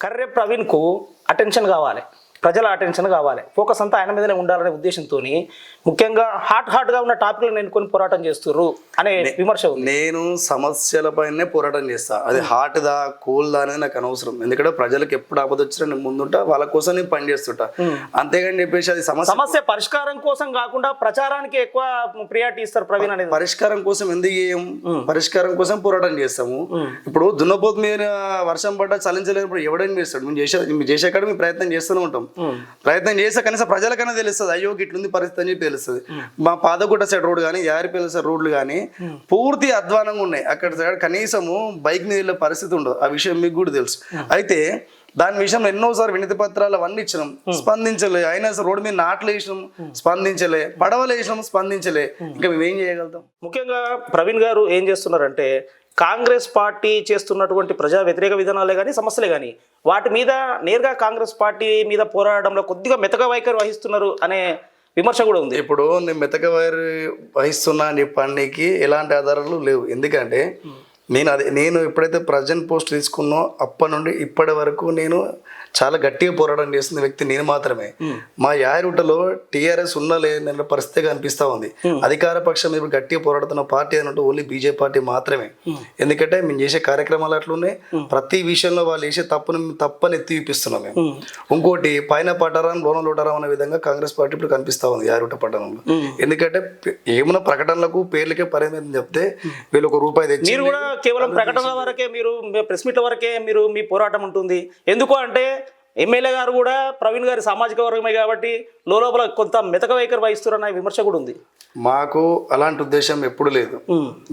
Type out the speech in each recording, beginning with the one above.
Karre ప్రవీణ్కు attention కావాలి. ప్రజల attention కావాలి. ఫోకస్ అంతా ఆయన మీదనే ఉండాలనే ఉద్దేశంతో ముఖ్యంగా హాట్ హాట్గా ఉన్న టాపిక్లను ఎన్నుకొని పోరాటం చేస్తుర్రు అనే విమర్శ నేను సమస్యలపైనే పోరాటం చేస్తా. అది హాట్ దా కూల్ దా అనేది నాకు అనవసరం. ఎందుకంటే ప్రజలకు ఎప్పుడు ఆపద వచ్చినా నేను ముందుంటా వాళ్ళ కోసం నేను పని చేస్తుంటా. అంతేగాని చెప్పేసి అది సమస్య సమస్య పరిష్కారం కోసం కాకుండా ప్రచారానికి ఎక్కువ ప్రియారిటీ ఇస్తారు ప్రవీణ్ అనేది. పరిష్కారం కోసం ఎందుకు చేయం? పరిష్కారం కోసం పోరాటం చేస్తాము. ఇప్పుడు దున్నపోతు మీద వర్షం పడ్డా చలించలేనప్పుడు ఎవడైనా చేస్తాడు? మేము చేసే మేము చేసే కాడ మేము ప్రయత్నం చేస్తూనే ఉంటాం. ప్రయత్నం చేస్తే కనీసం ప్రజలకైనా తెలుస్తుంది. అయ్యో ఇట్లుంది పరిస్థితి అని చెప్పి తెలుస్తుంది మా పాదగుట్ట సైడ్ రోడ్ కానీ యారిపల్లి సైడ్ రోడ్లు కానీ పూర్తి అధ్వానంగా ఉన్నాయి. అక్కడ సైడ్ కనీసము బైక్ మీద వెళ్ళే పరిస్థితి ఉండదు. ఆ విషయం మీకు కూడా తెలుసు. అయితే దాని విషయంలో ఎన్నోసార్లు వినతి పత్రాలు అవన్నీ ఇచ్చినాం. స్పందించలే. అయినా సరే రోడ్డు మీద నాట్లు వేసినాం స్పందించలే. పడవలు వేసినాం స్పందించలే. ఇంకా మేము ఏం చేయగలుగుతాం? ముఖ్యంగా ప్రవీణ్ గారు ఏం చేస్తున్నారంటే కాంగ్రెస్ పార్టీ చేస్తున్నటువంటి ప్రజా వ్యతిరేక విధానాలే కానీ సమస్యలే కానీ వాటి మీద నేరుగా కాంగ్రెస్ పార్టీ మీద పోరాడడంలో కొద్దిగా మెతక వైఖరి వహిస్తున్నారు అనే విమర్శ కూడా ఉంది. ఇప్పుడు నేను మెతక వైర్ వహిస్తున్నా అని చెప్పడానికి ఎలాంటి ఆధారాలు లేవు. ఎందుకంటే నేను అదే నేను ఎప్పుడైతే ప్రజెంట్ పోస్ట్ తీసుకున్నో అప్పటి నుండి ఇప్పటి వరకు నేను చాలా గట్టిగా పోరాటం చేస్తున్న వ్యక్తి నేను మాత్రమే. మా యారుటలో టీఆర్ఎస్ ఉన్న లేదన్న పరిస్థితి కనిపిస్తా ఉంది. అధికార పక్షం ఇప్పుడు గట్టిగా పోరాడుతున్న పార్టీ అన్నట్టు ఓన్లీ బీజేపీ పార్టీ మాత్రమే. ఎందుకంటే మేము చేసే కార్యక్రమాలు అట్లున్నాయి ప్రతి విషయంలో వాళ్ళు చేసే తప్పును తప్పని ఎత్తి చూపిస్తున్నాం మేము. ఇంకోటి పైన పట్టరం లోన లోటరం అనే విధంగా కాంగ్రెస్ పార్టీ ఇప్పుడు కనిపిస్తా ఉంది యారుట పట్టణంలో. ఎందుకంటే ఏమైనా ప్రకటనలకు పేర్లకే పరిమితం చెప్తే వీళ్ళు ఒక రూపాయి తెచ్చి కూడా కేవలం ప్రకటనల వరకే మీరు ప్రెస్ మీట్ల వరకే మీరు మీ పోరాటం ఉంటుంది. ఎందుకు అంటే ఎమ్మెల్యే గారు కూడా ప్రవీణ్ గారి సామాజిక వర్గమే కాబట్టి లోపల కొంత మెతక వైఖరి వహిస్తున్నారన్న విమర్శ కూడా ఉంది. మాకు అలాంటి ఉద్దేశం ఎప్పుడు లేదు.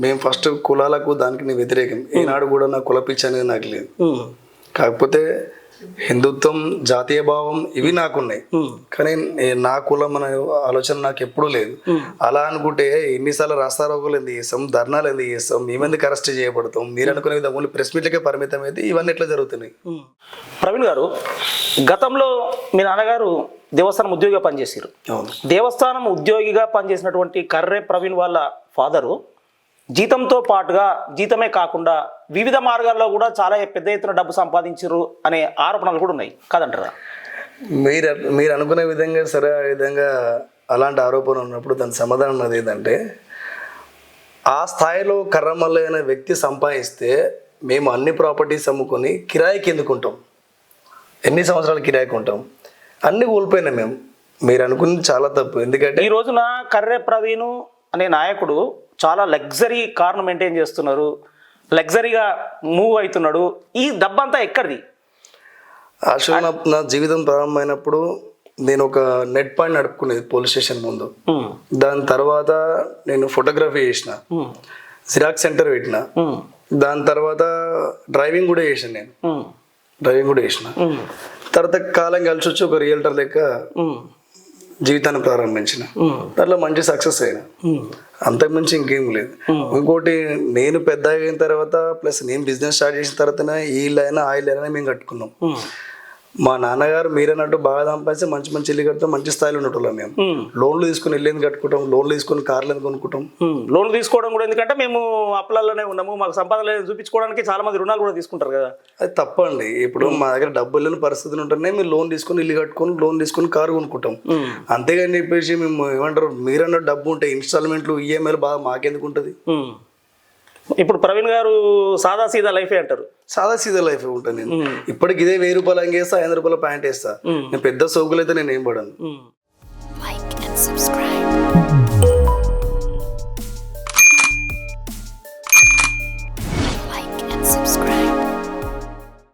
మేము ఫస్ట్ కులాలకు దానికి నేను వ్యతిరేకం ఈనాడు కూడా నా కుల పిచ్చి అనేది నాకు లేదు. కాకపోతే హిందుత్వం జాతీయ భావం ఇవి నాకున్నాయి. కానీ నే- కులం అనే ఆలోచన నాకు ఎప్పుడూ లేదు అలా అనుకుంటే ఎన్నిసార్లు రాస్తారోగులు ఎందుకు చేస్తాం? ధర్నాలు ఎందుకు చేస్తాం? మేమెందుకు అరెస్ట్ చేయబడతాం? మీరు అనుకునే విధంగా ఓన్లీ ప్రెస్ మీట్లకే పరిమితం అయితే ఇవన్నీ ఎట్లా జరుగుతున్నాయి? ప్రవీణ్ గారు గతంలో మీ నాన్నగారు దేవస్థానం ఉద్యోగిగా పనిచేసారు దేవస్థానం ఉద్యోగిగా పనిచేసినటువంటి కర్రే ప్రవీణ్ వాళ్ళ ఫాదరు. జీతంతో పాటుగా జీతమే కాకుండా వివిధ మార్గాల్లో కూడా చాలా పెద్ద ఎత్తున డబ్బు సంపాదించారు అనే ఆరోపణలు కూడా ఉన్నాయి. కాదంటారా? మీరు మీరు అనుకునే విధంగా సరే విధంగా అలాంటి ఆరోపణ ఉన్నప్పుడు దాని సమాధానం ఉన్నది ఏంటంటే ఆ స్థాయిలో కర్రమల్లి అనే వ్యక్తి సంపాదిస్తే మేము అన్ని ప్రాపర్టీస్ అమ్ముకొని కిరాయికి ఎందుకుంటాం? ఎన్ని సంవత్సరాలు కిరాయికి ఉంటాం? అన్ని కోల్పోయినాం మేము. మీరు అనుకున్నది చాలా తప్పు. ఎందుకంటే ఈ రోజున కర్రె ప్రవీణ్ అనే నాయకుడు చాలా లగ్జరీ కార్ను మెయింటైన్ చేస్తున్నారు. లగ్జరీగా మూవ్ అవుతున్నాడు. ఈ డబ్బంతా ఎక్కడిది? యాక్చువల్ నా నా జీవితం ప్రారంభమైనప్పుడు నేను ఒక నెట్ పాయింట్ నడుపుకునేది పోలీస్ స్టేషన్ ముందు. దాని తర్వాత నేను ఫోటోగ్రఫీ చేసిన. జిరాక్స్ సెంటర్ పెట్టిన. దాని తర్వాత డ్రైవింగ్ కూడా చేసాను నేను. డ్రైవింగ్ కూడా చేసిన. తర్వాత కాలం కలిసి వచ్చి ఒక రియల్టర్ లెక్క జీవితాన్ని ప్రారంభించిన. దాంట్లో మంచి సక్సెస్ అయినా. అంతకుమించి ఇంకేం లేదు. ఇంకోటి నేను పెద్ద అయిన తర్వాత ప్లస్ నేను బిజినెస్ స్టార్ట్ చేసిన తర్వాత ఈ ఇల్లు అయినా ఆ ఇల్లు అయినా మేము కట్టుకున్నాం. మా నాన్నగారు మీరన్నట్టు బాగా సంపాదిస్తే మంచి మంచి ఇల్లు కడితే మంచి స్థాయిలో ఉండేటోళ్ళం మేము. లోన్లు తీసుకుని ఇల్లు ఎందుకు కట్టుకుంటాం లోన్లు తీసుకుని కార్లు ఎందుకు కొనుక్కుంటాం? ఉమ్, లోన్ తీసుకోవడం కూడా ఎందుకంటే మేము అప్పులలోనే ఉన్నాము మాకు సంపాదన చూపించుకోవడానికి చాలా మంది రుణాలు కూడా తీసుకుంటారు కదా. అది తప్పండి. ఇప్పుడు మా దగ్గర డబ్బులు లేని పరిస్థితులు ఉంటున్నాయి మేము లోన్ తీసుకొని ఇల్లు కట్టుకొని లోన్ తీసుకొని కారు కొనుక్కుంటాం. అంతేగాని చెప్పేసి మేము ఏమంటారు మీరన్న డబ్బు ఉంటే ఇన్స్టాల్మెంట్లు ఈఎంఐలు బాగా మాకెందుకు ఉంటుంది. ఇప్పుడు ప్రవీణ్ గారు సాదా సీదా లైఫే అంటారు. చాలా సీజన్ లైఫ్ ఉంటాను నేను. ఇప్పటికి ఇదే వెయ్యి రూపాయలు అంగేస్తా ఐదు రూపాయల ప్యాంట్ వేస్తా. నేను పెద్ద సోకులు అయితే నేను ఏం పడను